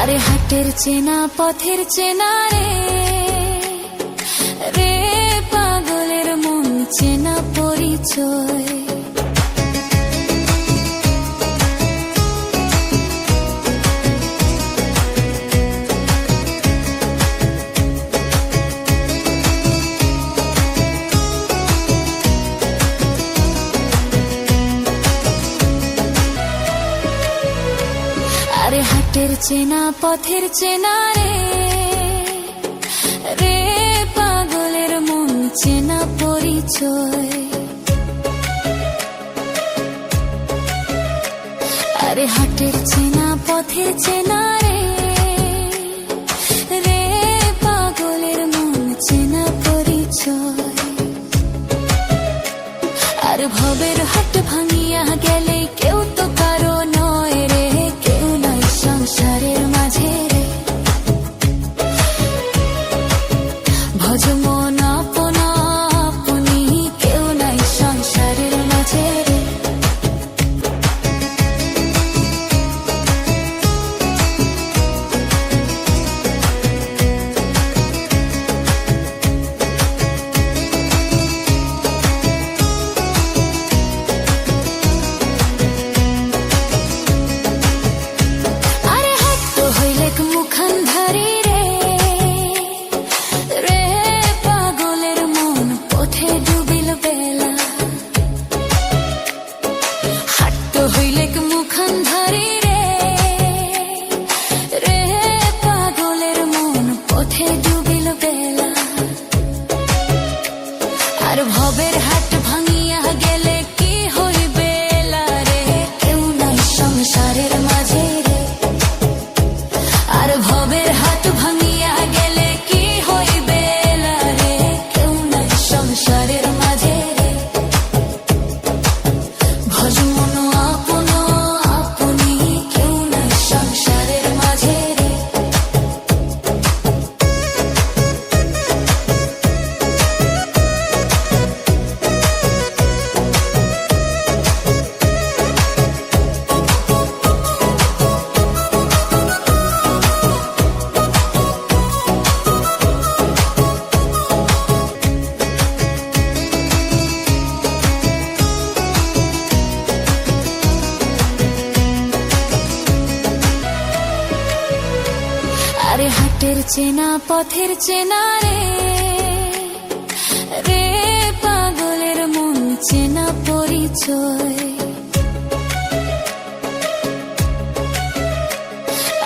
আরে হাটের চেনা পথের চেনা রে। রে পাগলের মন চেনা পরিচয়। পথের চেনা পথের চেনা রে। রে পাগলের মন চেনা পরিচয়। আরে হাটের চেনা, পথের চেনা পথের চেনা পথের চেনা রে। রে পাগলের মন চেনা পরিচয়।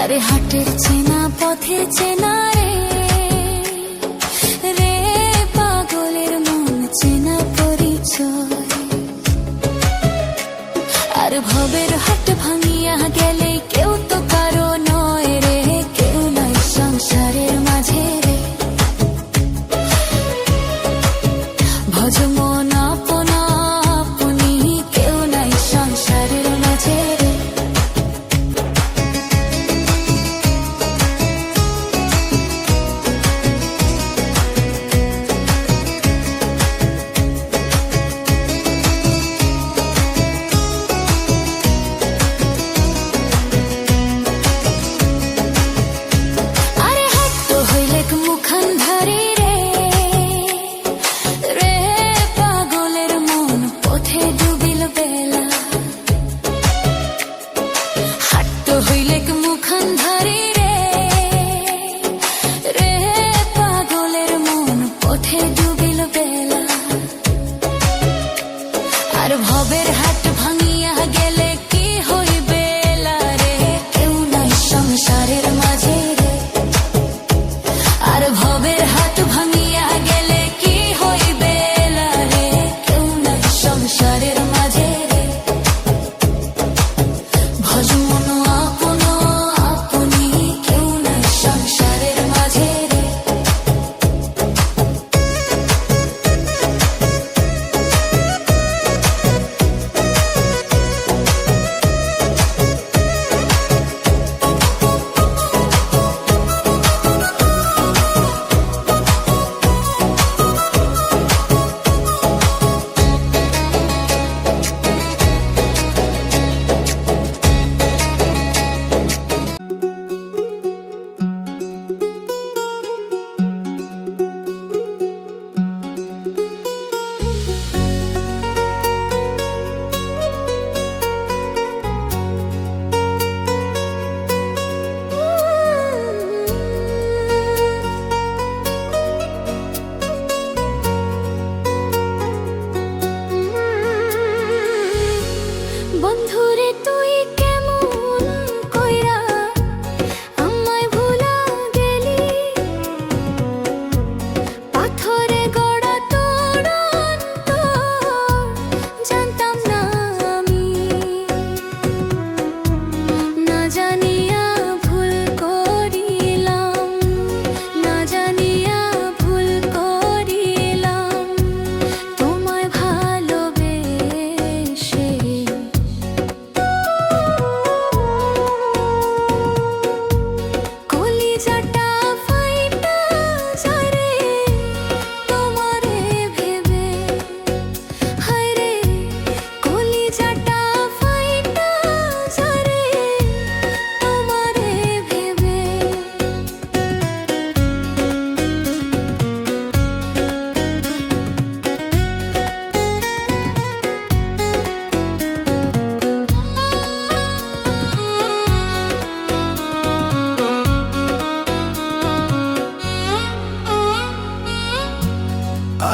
আরে হাটের চেনা, পথের চেনা রে।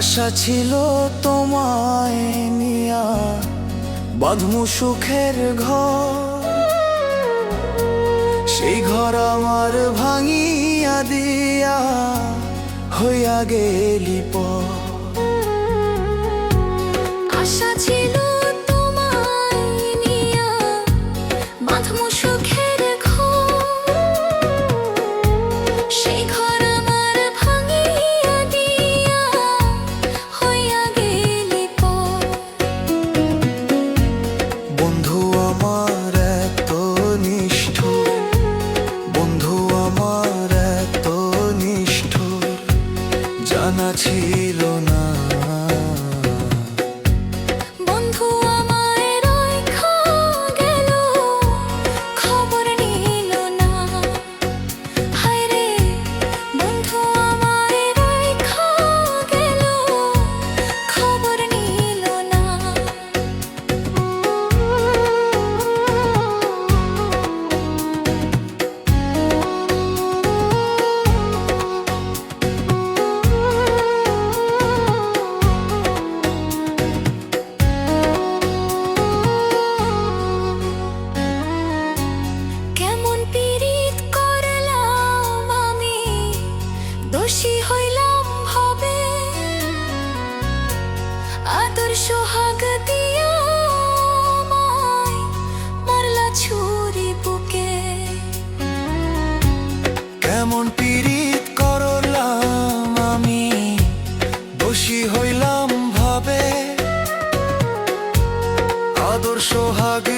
আশা ছিল তোমায় নিয়া। বাঁধমু সুখের ঘর। সেই ঘর আমার ভাঙিয়া দিয়া হইয়া গেলি পর কাছে খুশি হইলাম ভাবে আদর সোহাগ মারলা ছুরি বুকে। কেমন পীড়িত করলাম আমি বসি হইলাম, ভাবে। আদর সোহাগ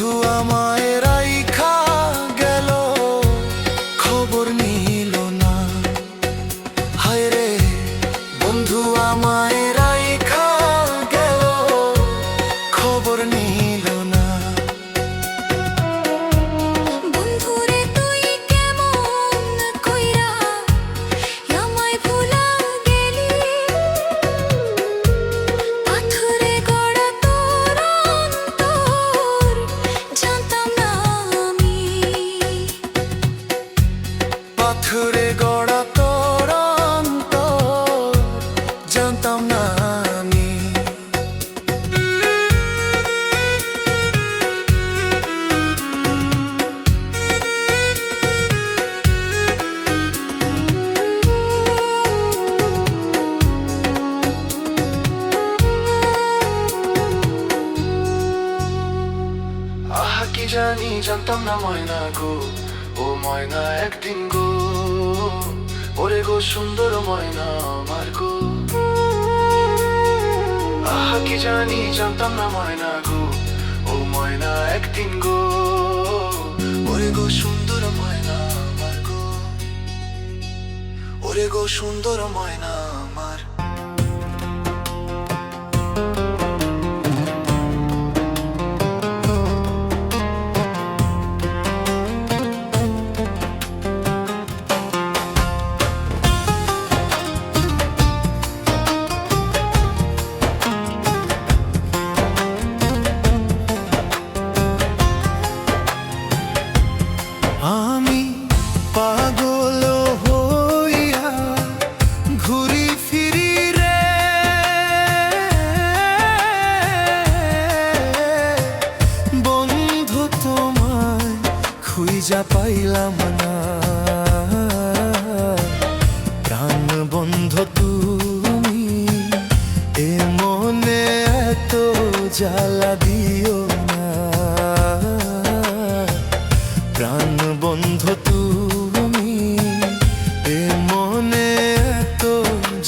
বন্ধু আমার গো সুন্দর ময়না আমার গো আহা, কি জানি জানতাম না ময়না গো। ও ময়না একদিন গো। ওরে গো সুন্দর ময়না আমার গো ওরে গো সুন্দর ময়না